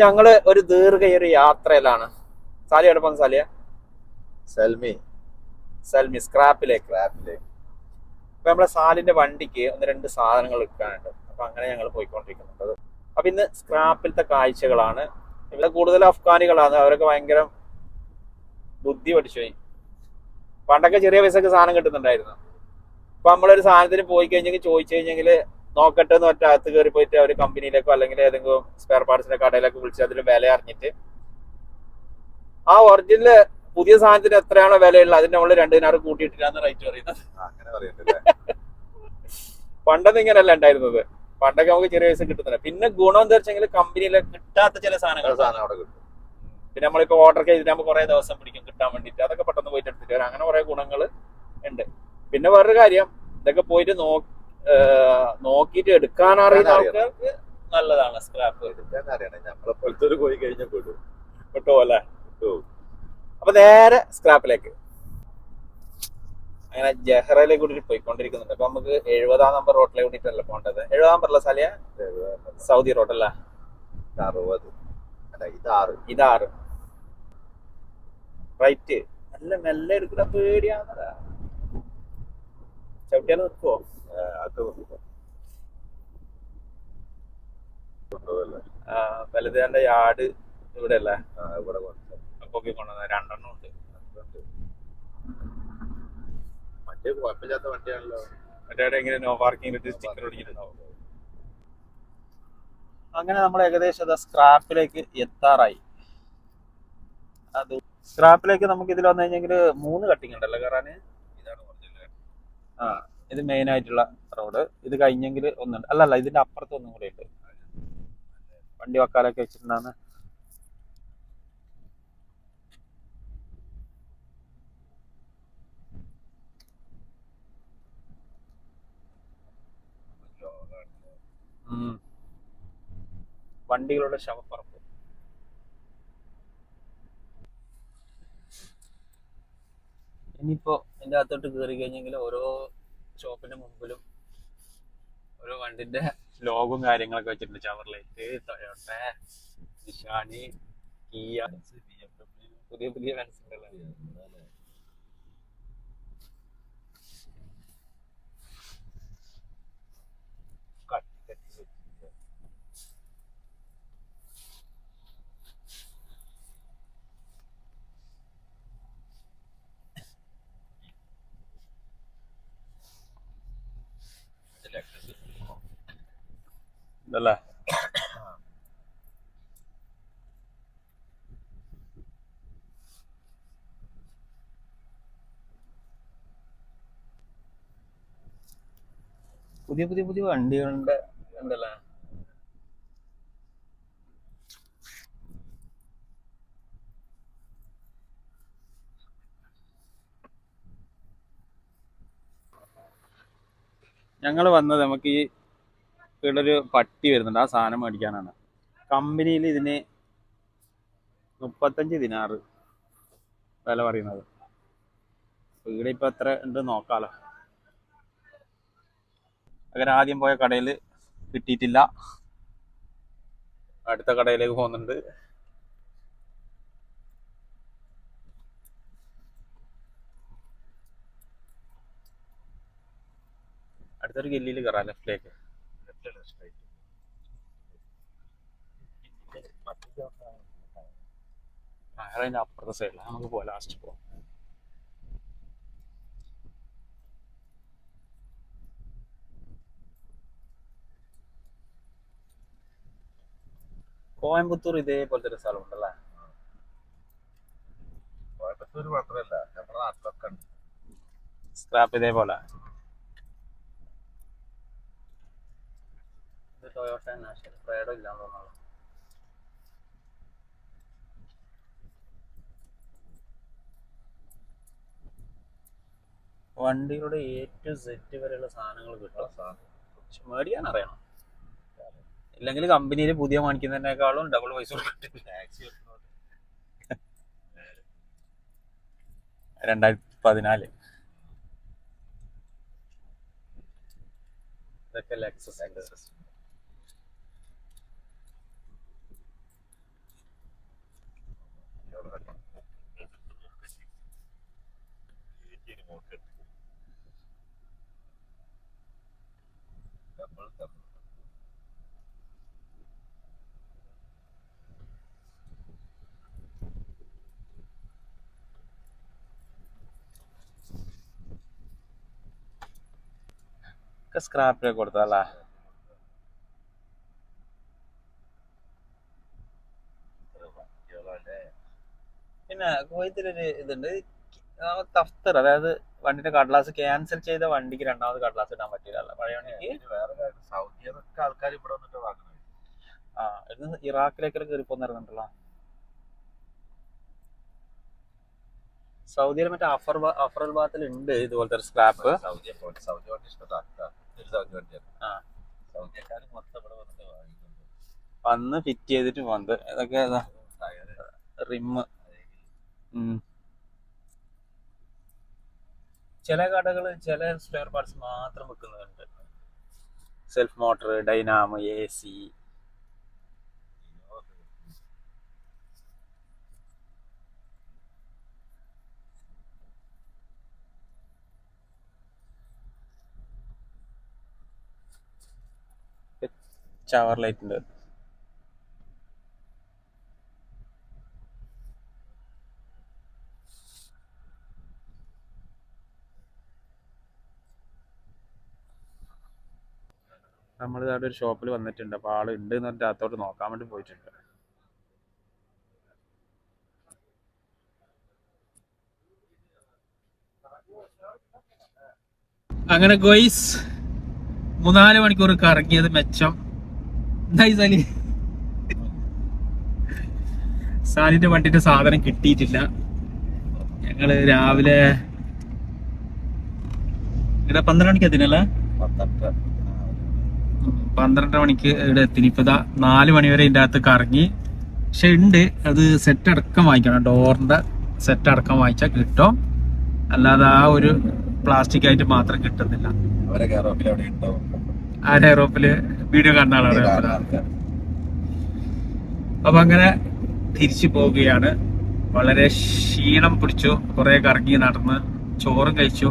ഞങ്ങൾ ഒരു ദീർഘ ഒരു യാത്രയിലാണ്. സാലി എടുപ്പം സാലിയ? സെൽമി. സെൽമി സ്ക്രാപ്പിലെ സ്ക്രാപ്പിലെ അപ്പൊ നമ്മളെ സാലിന്റെ വണ്ടിക്ക് ഒന്ന് രണ്ട് സാധനങ്ങൾ എടുക്കാനുണ്ട് അപ്പൊ അങ്ങനെ ഞങ്ങൾ പോയിക്കൊണ്ടിരിക്കുന്നുണ്ട്. അപ്പൊ ഇന്ന് സ്ക്രാപ്പിലത്തെ കാഴ്ചകളാണ്. ഇവിടെ കൂടുതൽ അഫ്ഗാനികളാണ്. അവരൊക്കെ ഭയങ്കര ബുദ്ധി പഠിച്ചു പോയി. പണ്ടൊക്കെ ചെറിയ പൈസക്ക് സാധനം കിട്ടുന്നുണ്ടായിരുന്നു. അപ്പൊ നമ്മളൊരു സാധനത്തിന് പോയി കഴിഞ്ഞെങ്കിൽ ചോദിച്ചു കഴിഞ്ഞെങ്കിൽ നോക്കട്ടെ എന്ന് ഒറ്റ അകത്ത് കയറി പോയിട്ട് അവർ കമ്പനിയിലേക്കോ അല്ലെങ്കിൽ ഏതെങ്കിലും സ്പെയർ പാർട്സിന്റെ കടയിലേക്കോ വിളിച്ച് അതിൽ വില അറിഞ്ഞിട്ട്. ആ ഒറിജിനൽ പുതിയ സാധനത്തിന് എത്രയാണോ വിലയുള്ളത്? അതിന്റെ നമ്മൾ രണ്ട് ദിനാറ് കൂട്ടിയിട്ടില്ലാന്ന് റേറ്റ് പറയുന്നത്. പണ്ടൊന്നും ഇങ്ങനെയല്ല ഉണ്ടായിരുന്നത്. പണ്ടൊക്കെ നമുക്ക് ചെറിയ പൈസ കിട്ടുന്നില്ല. പിന്നെ ഗുണം എന്താ വെച്ചെങ്കിൽ കമ്പനിയിലെ കിട്ടാത്ത ചില സാധനങ്ങൾ സാധനം അവിടെ കിട്ടും. പിന്നെ നമ്മളിപ്പോ ഓർഡർ ചെയ്തിട്ടാകുമ്പോൾ കുറെ ദിവസം പിടിക്കും കിട്ടാൻ വേണ്ടിട്ട് അതൊക്കെ പെട്ടെന്ന് പോയിട്ട് എടുത്തിട്ട് അങ്ങനെ കുറെ ഗുണങ്ങൾ ഉണ്ട്. പിന്നെ വേറൊരു കാര്യം ഇതൊക്കെ പോയിട്ട് നോ ഏർ നോക്കിയിട്ട് എടുക്കാൻ അറിയുന്ന. ആൾക്കാർക്ക് നല്ലതാണ് സ്ക്രാപ്പ് എടുക്കാൻ അറിയണം. നമ്മളെ പോലത്തെ ഒരു പോയി കഴിഞ്ഞാൽ പെടും. കിട്ടുമോ അല്ലേ? കിട്ടും അപ്പൊ നേരെ സ്ക്രാപ്പിലേക്ക് അങ്ങനെ ജഹ്റയിലേക്ക് കൂടി പോയിക്കൊണ്ടിരിക്കുന്നുണ്ട്. അപ്പൊ നമുക്ക് എഴുപതാം നമ്പർ റോഡിലേക്ക് കൂടിയിട്ടല്ല പോകേണ്ടത്. എഴുപതാം അല്ല സാലിയ? സൗദി റോഡല്ല അറുപത്. അല്ല ഇത് ആറ്. ഇതാറ്. റൈറ്റ് നല്ല മെല്ലെ എടുക്കുന്ന പേടിയാന്നടാ ചവിട്ടിയാൽ നിൽക്കുവോ വലുതാന്റെ യാർഡ് ഇവിടെ അല്ലേ ഇവിടെ കൊണ്ടുവന്ന രണ്ടെണ്ണം ഉണ്ട് അതുകൊണ്ട്. മറ്റേ കുഴപ്പമില്ലാത്ത വണ്ടിയാണല്ലോ മറ്റേ എങ്ങനെ നോ പാർക്കിംഗ് സ്റ്റിക്കർ ഒടിക്കുന്നുണ്ടാവും അങ്ങനെ നമ്മൾ ഏകദേശം അത് സ്ക്രാപ്പിലേക്ക് എത്താറായി അത് സ്ക്രാപ്പിലേക്ക് നമുക്ക് ഇതിൽ വന്നു കഴിഞ്ഞെങ്കിൽ മൂന്ന് കട്ടിങ് ഉണ്ടല്ലോ കയറാന് ഇത് മെയിൻ ആയിട്ടുള്ള റോഡ് ഇത് കഴിഞ്ഞെങ്കിൽ ഒന്നുണ്ട്. അല്ല അല്ല ഇതിന്റെ അപ്പുറത്ത് ഒന്നും കൂടെ ഉണ്ട്. വണ്ടി വക്കാലൊക്കെ വെച്ചിട്ടുണ്ടാന്ന്. വണ്ടികളുടെ ശവപ്പുറം ഇനിയിപ്പോ എന്റെ അകത്തോട്ട് കയറി കഴിഞ്ഞെങ്കിൽ ഓരോ ഷോപ്പിന്റെ മുമ്പിലും ഓരോ വണ്ടിന്റെ ലോഗും കാര്യങ്ങളൊക്കെ വെച്ചിട്ടുണ്ട്. ചവർ ലൈറ്റ് ടൊയോട്ട നിഷാനി കിയ പുതിയ പുതിയ മനസ്സിലല്ലേ ഇതല്ലേ? പുതിയ പുതിയ പുതിയ വണ്ടികളുടെ ഉണ്ടല്ലേ ഞങ്ങൾ വന്നത് നമുക്ക് ഈ ഒരു പട്ടി വരുന്നുണ്ട്. ആ സാധനം മേടിക്കാനാണ്. കമ്പനിയിൽ ഇതിന് മുപ്പത്തഞ്ച് ദിനാറ് വില പറയുന്നത്. ഇവിടെ ഇപ്പൊ എത്ര ഉണ്ട് നോക്കാലോ. അങ്ങനെ ആദ്യം പോയ കടയിൽ കിട്ടിയിട്ടില്ല. അടുത്ത കടയിലേക്ക് പോകുന്നുണ്ട്. അടുത്തൊരു ഗല്ലിയിൽ കയറാം ലെഫ്റ്റിലേക്ക്. അതിന്റെ അപ്പുറത്തെ സൈഡിലാണ് നമുക്ക് പോവാം. ലാസ്റ്റ് പോവാം. കോയമ്പത്തൂർ ഇതേപോലത്തെ ഒരു സ്ഥലമുണ്ടല്ലേ? കോയമ്പത്തൂർ മാത്രമല്ല നമ്മുടെ നാട്ടിലൊക്കെ ഉണ്ട്. സ്ക്രാപ്പ് ഇതേപോലെ. ടൊയോട്ട നാഷണൽ പ്രേഡോ ഇല്ലാന്ന് തോന്നുന്നു വണ്ടിയുടെ എ ടു സെറ്റ് വരെയുള്ള സാധനങ്ങൾ കിട്ടും. പക്ഷെ മേടിക്കാൻ അറിയണം. ഇല്ലെങ്കിൽ കമ്പനിയിൽ പുതിയ വാങ്ങിക്കുന്നതിനേക്കാളും ഡബിൾ പൈസ രണ്ടായിരത്തി പതിനാല്. ഇതൊക്കെ സ്ക്രാപ്പിലൊക്കെ കൊടുത്തതല്ലേ പിന്നെ കുവൈത്തിലൊരു ഇതുണ്ട് തഫ്തർ അതായത് വണ്ടിന്റെ കടലാസ് ക്യാൻസൽ ചെയ്ത വണ്ടിക്ക് രണ്ടാമത് കടലാസ് ഇടാൻ പറ്റില്ല പഴയ വണ്ടിക്ക്? ആൾക്കാർ ഇവിടെ വന്നിട്ട് ആ ഇന്ന് ഇറാഖിലേക്കൊക്കെ കയറി പോന്നിരുന്നുണ്ടല്ലോ സൗദിയിൽ മറ്റേ അഫർ അഫറൽ ബാത്തിൽ ഉണ്ട് ഇതുപോലത്തെ ഒരു സ്ക്രാപ്പ് സൗദി സൗദി ഒരു സൗദി വണ്ടിയാണ് ആ. സൗദിയക്കാർ മൊത്തം ഇവിടെ വന്നിട്ട് വാങ്ങിക്കുന്നത് വന്ന് ഫിറ്റ് ചെയ്തിട്ട് പോകുന്നത് ഇതൊക്കെ ടയറ് റിമ്മ് ചില കടകൾ ചില സ്പെയർ പാർട്സ് മാത്രം വെക്കുന്നുണ്ട് self motor dynamo A C ചവർ light ഉണ്ട് നമ്മൾ അവിടെ ഒരു ഷോപ്പിൽ വന്നിട്ടുണ്ട്. അപ്പോൾ ആൾ ഉണ്ട് എന്ന് പറഞ്ഞിട്ട് അകത്തോട്ട് നോക്കാൻ വേണ്ടി പോയിട്ടുണ്ട്. അങ്ങനെ ഗോയ്സ് മൂന്നാൽ മണിക്കൂർ കറങ്ങിയത് മെച്ചം. എന്തായി സാലി സാലിന്റെ വണ്ടിന്റെ സാധനം കിട്ടിയിട്ടില്ല. ഞങ്ങൾ രാവിലെ ഇവിടെ പന്ത്രണ്ട് മണിക്ക് എത്തിനല്ലേ പന്ത്രണ്ട് മണിക്ക് ഇവിടെ എത്തി ഇപ്പൊ ഇതാ നാല് മണി വരെ ഇതിന്റെ അകത്ത് കറങ്ങി. പക്ഷെ ഉണ്ട്. അത് സെറ്റ് അടക്കം വാങ്ങിക്കണം. ഡോറിന്റെ സെറ്റ് അടക്കം വാങ്ങിച്ചാൽ കിട്ടും. അല്ലാതെ ആ ഒരു പ്ലാസ്റ്റിക് ആയിട്ട് മാത്രം കിട്ടുന്നില്ല. അവരെ കേറോപ്പിൽ വീഡിയോ കാണുന്ന ആളാണ് അപ്പൊ അങ്ങനെ തിരിച്ചു പോവുകയാണ്. വളരെ ക്ഷീണം പിടിച്ചു. കുറെ കറങ്ങി നടന്ന് ചോറും കഴിച്ചു.